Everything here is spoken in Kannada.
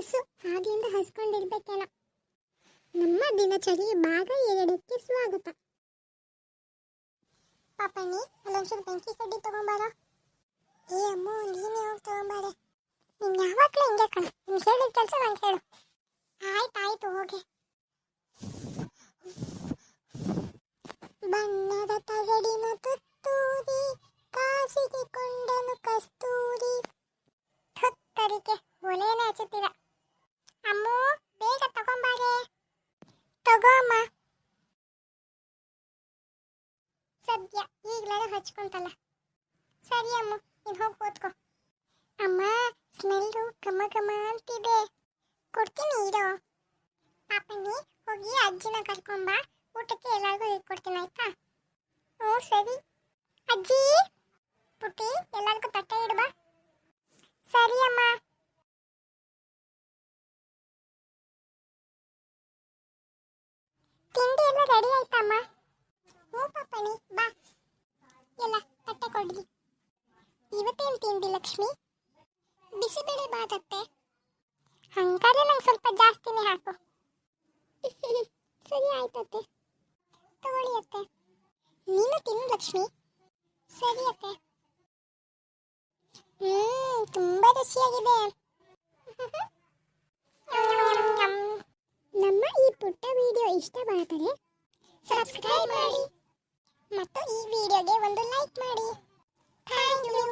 ಹಸು ಆಗ್ಲಿಂದ ಹಸ್ಕೊಂಡಿರ್ಬೇಕೇನೋ. ನಮ್ಮ ದಿನಚರಿ ಭಾಗ ಎರಡಕ್ಕೆ ಸ್ವಾಗತ. ಪಾಪಣ್ಣಿ ಅಲ್ಲೊಂಚೂರು ಬೆಂಕಿ ಕಡ್ಡಿ ತಗೊಂಬಾರ? ಏ ಅಮ್ಮ, ನೀನೇ ಹೋಗಿ ತಗೊಂಬಾರೆ. ನೀನ್ ಯಾವಾಗ್ಲೂ ಹಿಂಗೆ ಕಣ, ನೀನ್ ಹೇಳಿದ ಕೆಲಸ ನಾನು ಹೇಳು ಆಯ್ತು ಆಯ್ತು, ಹೋಗಿ. ಬಣ್ಣದ ತಗಡಿನ ತುತ್ತೂರಿ ಕಾಸಿಗೆ ಕೊಂಡನು ಕಸ್ತೂರಿ. ಥತ್ತರಿಕೆ ಒಲೆನೇ ಹಚ್ಚುತ್ತೀರ. ಅಮ್ಮು, ಬೇಗ ತಗೊಂಬಾರೆ. ತಗೋ ಅಮ್ಮ. ಸದ್ಯ ಈಗಲೇ ಹಚ್ಕೊಂತಲ್ಲ. ಸರಿ ಅಮ್ಮ, ನೀನು ಹೋಗಿ ಓದ್ಕೊ ಅಮ್ಮ, ಸ್ಮೆಲ್ಲು ಘಮ ಘಮ ಅಂತಿದೆ. ಕೊಡ್ತೀನಿ, ಇರೋ. ಪಾಪಣ್ಣಿ, ಹೋಗಿ ಅಜ್ಜಿನ ಕರ್ಕೊಂಬ ಊಟಕ್ಕೆ ಎಲ್ಲರಿಗೂ ಹೇಳ್ಕೊಡ್ತೀನಿ ಆಯ್ತಾ? ಹ್ಞೂ ಸರಿ. ಅಜ್ಜಿ, ಪುಟ್ಟಿ, ಎಲ್ಲರಿಗೂ ತಟ್ಟೆ ಇಡ್ಬಾ ಸರಿ ಅಮ್ಮ ತಿಂಡಿ ಎಲ್ಲ ರೆಡಿ ಆಯ್ತಮ್ಮ. ಹ್ಞೂ ಪಾಪಣಿ ಬಾ. ಎಲ್ಲ ತಟ್ಟೆ ಕೊಡ್ಲಿ. ಇವತ್ತೇನು ತಿಂಡಿ ಲಕ್ಷ್ಮಿ? ಬಿಸಿಬೇಳೆ ಬಾತತ್ತೆ. ಹಂಗಾರೆ ನಂಗೆ ಸ್ವಲ್ಪ ಜಾಸ್ತಿನೇ ಹಾಕು. ಸರಿ ಆಯ್ತತ್ತೆ ತಗೊಳ್ಳಿ ಅತ್ತೆ. ನೀನು ತಿನ್ನು ಲಕ್ಷ್ಮಿ. ಸರಿ ಅತ್ತೆ. ಹ್ಮ್, ತುಂಬಾ ರುಚಿಯಾಗಿದೆ. ನಮ್ಮ ಈ ಪುಟ್ಟ ವಿಡಿಯೋ ಇಷ್ಟವಾದರೆ ಸಬ್ಸ್ಕ್ರೈಬ್ ಮಾಡಿ. ಮತ್ತು ಈ ವಿಡಿಯೋಗೆ ಒಂದು ಲೈಕ್ ಮಾಡಿ. Thank you